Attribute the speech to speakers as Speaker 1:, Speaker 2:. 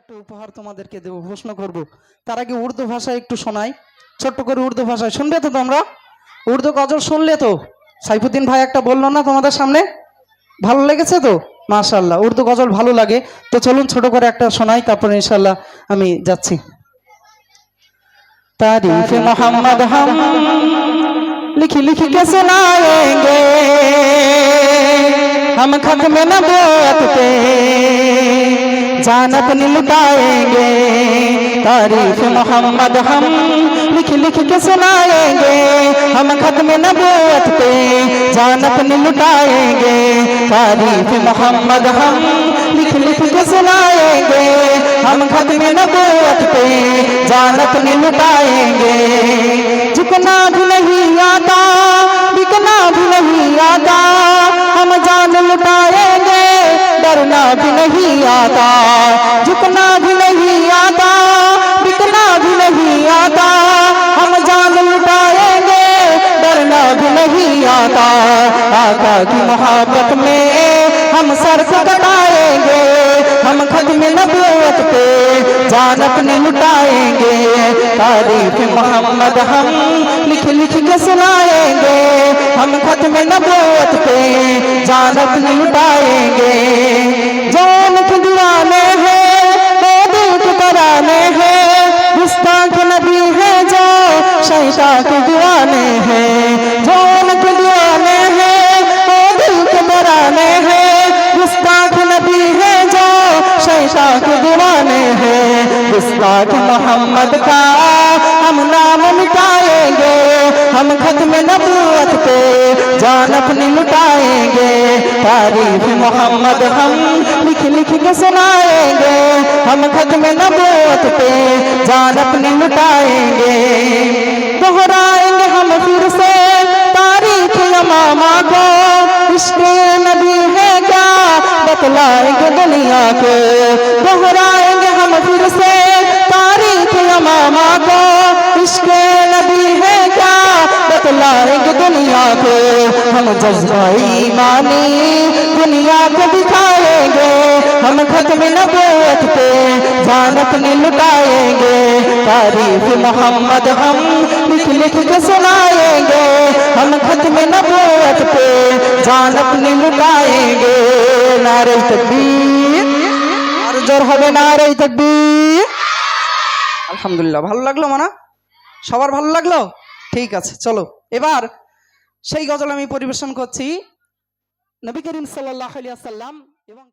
Speaker 1: একটা উপহার তোমাদেরকে দেবো প্রশ্ন করব তার আগে উর্দু ভাষায় একটু শোনাই ছোট্ট করে উর্দু ভাষায় শুনবে তো তোমরা উর্দু গজল শুনলে তো সাইফুদ্দিন ভাই একটা বললো না তোমাদের সামনে ভালো লেগেছে তো মাশাল্লাহ উর্দু গজল ভালো লাগে তো চলুন ছোট করে একটা শোনাই তারপরে ইনশাল্লাহ আমি যাচ্ছি तारीफ मोहम्मद हम लिख लिख के सुनाएंगे हम खत्म नबूवत पे जान अपनी लुटाएँगे तारीफ़ मोहम्मद हम लिख लिख के सुनाएँगे। हम खत्म नबूवत पे जान अपनी लुटाएँगे तारीफ़ मोहम्मद हम लिख लिख के सुनाएँगे। हम खत्म नबूवत पे जान अपनी लुटाएँगे आता। झुकना भी नहीं आता, बिकना भी नहीं आता। हम जान लुटाएँगे, डरना भी नहीं आता। आका की मोहब्बत में हम सर को कटाएँगे हम खत्म नबूवत पे जान अपने लुटाएँगे। तारीफ़ मोहम्मद हम लिख लिख के सुनाएँगे, हम खत्म नबूवत पे जान अपने लुटाएँगे। जान शैशा के दीवाने हैं जान के दीवाने हैं वो दिल के तराने हैं। गुस्ताख नबी है जो शैशा के दीवाने हैं। गुस्ताख मोहम्मद का हम नाम मिटाएँगे, हम खत्म नबूवत पे जान अपनी लुटाएँगे। तारीफ़ मोहम्मद हम लिख लिख के सुनाएँगे, हम खत्म नबूवत पे जान अपनी लुटाएँगे। दोहराएँगे हम फिर से। तारीख यमामा को इश्क नबी है क्या? बतलाएँगे दुनिया को। दोहराएँगे हम फिर से। तारीख यमामा को इश्क नबी है क्या? बतलाएँगे दुनिया को। हम जज्बाई मानी, दुनिया को दिखाएँगे। हम खत्म नबूवत पे, जान अपनी लुटाएँगे। तारीफ मोहम्मद हम लिख लिख के सुनाएंगे हम खत्म नबूवत पे जान अपनी लुटाएंगे नारे तकबीर আর জোর হবে নারে তকবীর আলহামদুলিল্লাহ ভালো লাগলো মানা সবার ভালো লাগলো ঠিক আছে চলো এবার সেই গজল আমি পরিবেশন করছি নবী করিম সাল্লাহ আলিয়া সাল্লাম